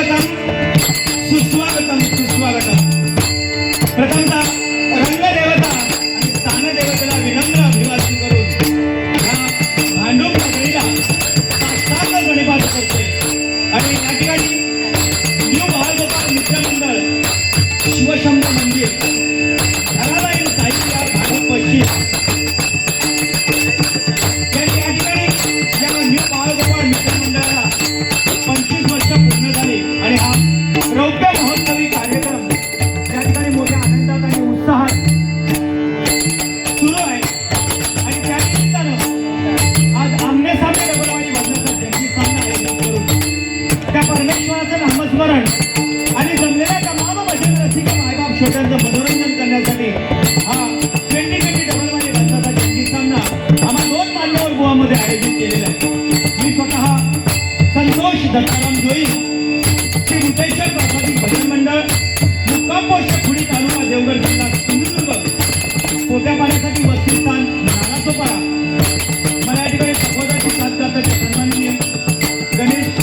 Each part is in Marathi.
सुस्वागतम सुस्वागतम सुस्वागतम. प्रथमतः रंगदेवता आणि स्थानदेवतेला विनम्र अभिवादन करून ह्या भांडूप नगरीला साष्टांग गणपात करते. आणि या ठिकाणी न्यू बाळगोपाल मित्रमंडळ शिवशंभ मंदिर धराबाई साहित्य भाडूप पश्चिम. या ठिकाणी या न्यू बाळगोपाल मित्र मध्ये आयोजित केलेलं आहे. मी स्वतः संतोष दत्ताराम जोई श्री मुतेश्वर प्रसादी भजन मंडळ मुक्कामपोषक पुणे तालुका देवगड जिल्हा सिंधुदुर्ग. पोत्या पाण्यासाठी वस्ती स्थान नारासोपारा मला ठिकाणी गणेश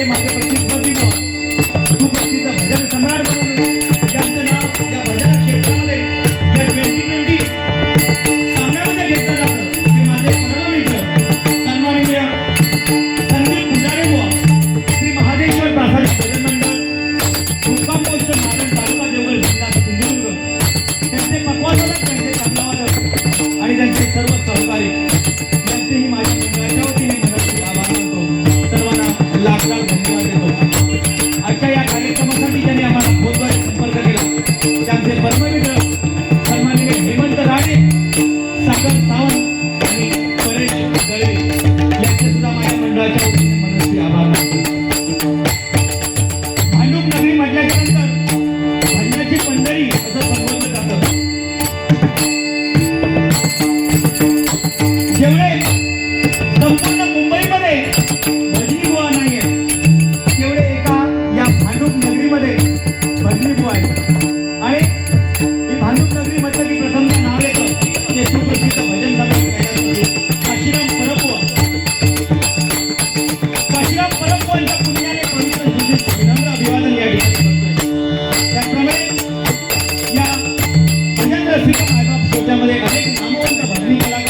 de त्यामध्ये अनेक नामवंत बातमीकला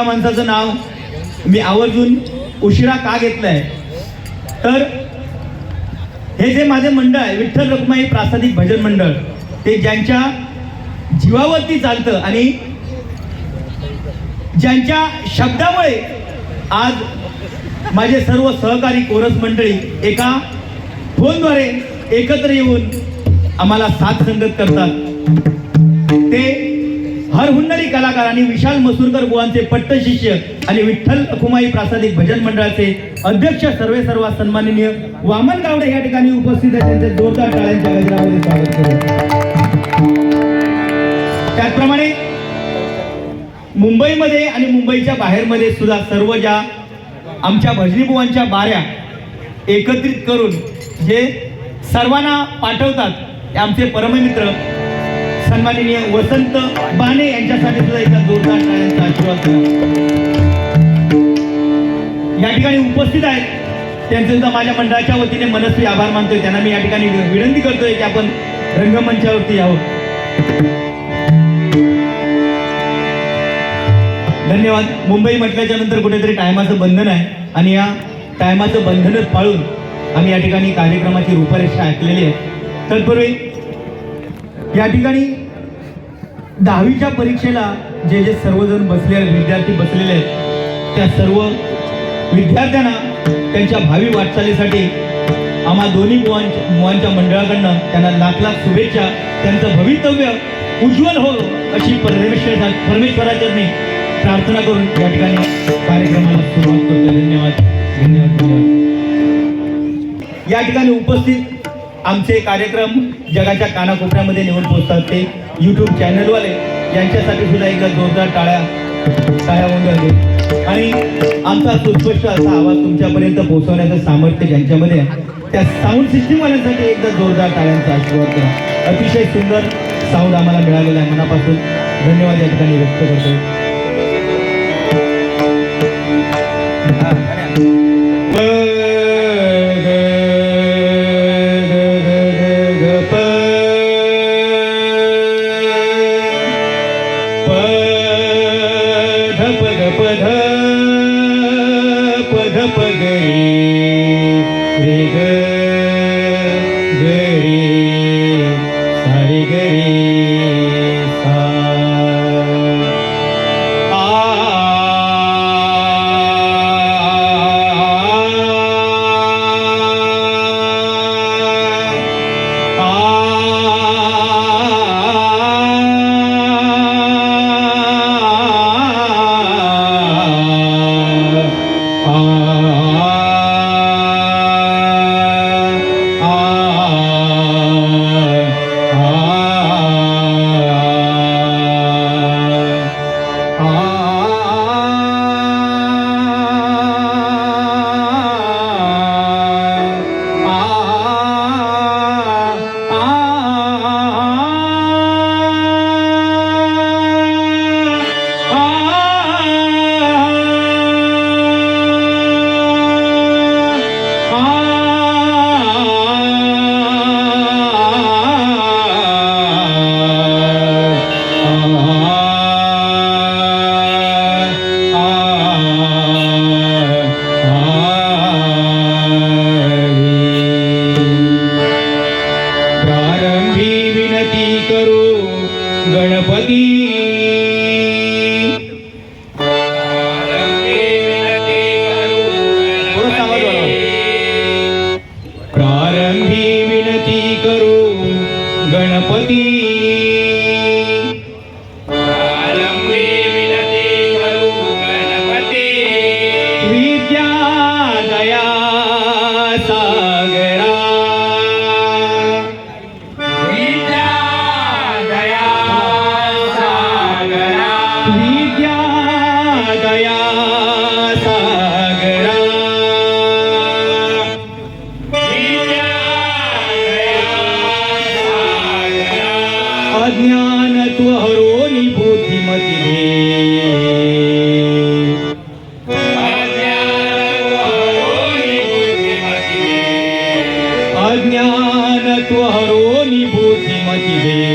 एका माणसाचं नाव मी आवर्जून उशिरा का घेतलंय? तर हे जे माझे मंडळ आहे विठ्ठल रखुमाई प्रासादिक भजन मंडळ ते ज्यांच्या जीवावरती चालतं आणि ज्यांच्या शब्दामुळे आज माझे सर्व सहकारी कोरस मंडळी एका फोनद्वारे एकत्र येऊन आम्हाला साथ संगत करतात. ते हरहुन्नरी कलाकार आणि विशाल मसूरकर बुवांचे पट्ट शिष्य आणि विठ्ठल रखुमाई प्रासादिक भजन मंडळाचे अध्यक्ष सर्वे सर्व सन्माननीय वामन गावडे या ठिकाणी उपस्थित आहेत. त्यांचे जोरदार टाळ्यांच्या गजरामध्ये स्वागत करतो त्याचप्रमाणे मुंबईमध्ये आणि मुंबईच्या बाहेरमध्ये सुद्धा सर्व ज्या आमच्या भजनी बुवांच्या बाऱ्या एकत्रित करून जे सर्वांना पाठवतात ते आमचे परममित्र सन्माननीय वसंत बाने यांच्यासाठी सुद्धा एकदा जोरदार टाळ्यांचा आशीर्वाद या ठिकाणी उपस्थित आहेत. त्यांचे सुद्धा माझ्या मंडळाच्या वतीने मनस्वी आभार मानतोय. त्यांना मी या ठिकाणी विनंती करतोय की आपण रंगमंचावरती यावं. धन्यवाद. मुंबई म्हटल्याच्या नंतर कुठेतरी टायमाचं बंधन आहे. आणि या टायमाचं बंधनच पाळून आम्ही या ठिकाणी कार्यक्रमाची रूपरेषा ऐकलेली आहे. तत्पूर्वी या ठिकाणी दहावीच्या परीक्षेला जे जे सर्वजण बसले विद्यार्थी बसलेले आहेत त्या सर्व विद्यार्थ्यांना त्यांच्या भावी वाटचालीसाठी आम्हा दोन्ही मुलांच्या मुलांच्या मंडळाकडनं त्यांना लाख लाख शुभेच्छा. त्यांचं भवितव्य उज्ज्वल हो अशी परमेश्वर परमेश्वराचरणी प्रार्थना करून या ठिकाणी कार्यक्रमाला सुरुवात करतो धन्यवाद. धन्यवाद धन्यवाद. या ठिकाणी उपस्थित आमचे कार्यक्रम जगाच्या कानाकोपऱ्यामध्ये नेऊन पोहोचतात ते. यूट्यूब चॅनलवाले यांच्यासाठी सुद्धा एकदा जोरदार टाळ्या टाळ्या होऊन जाते आणि आमचा सुस्पष्ट असा आवाज तुमच्यापर्यंत पोहोचवण्याचं सामर्थ्य ज्यांच्यामध्ये आहे त्या साऊंड सिस्टीमवाल्यांसाठी एकदा जोरदार टाळ्यांचा आशीर्वाद करा अतिशय सुंदर साऊंड आम्हाला मिळालेला आहे मनापासून. धन्यवाद या ठिकाणी व्यक्त करतो પગરે गणपती. थोडंसं आवाज वाढवा. प्रारंभी विनती करू गणपती. विद्या दया મતી રે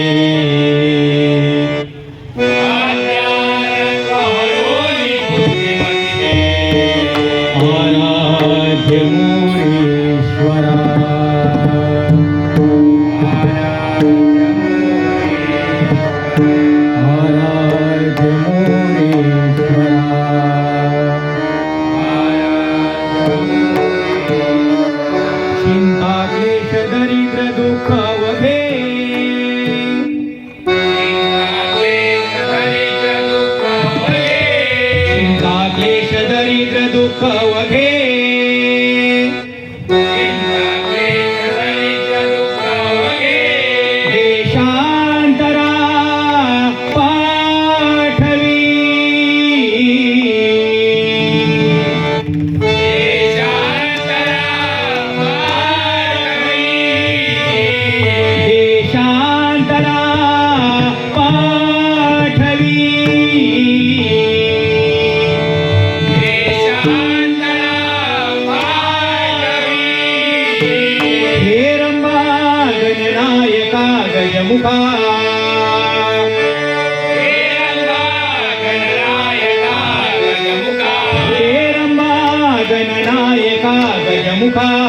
Nepal.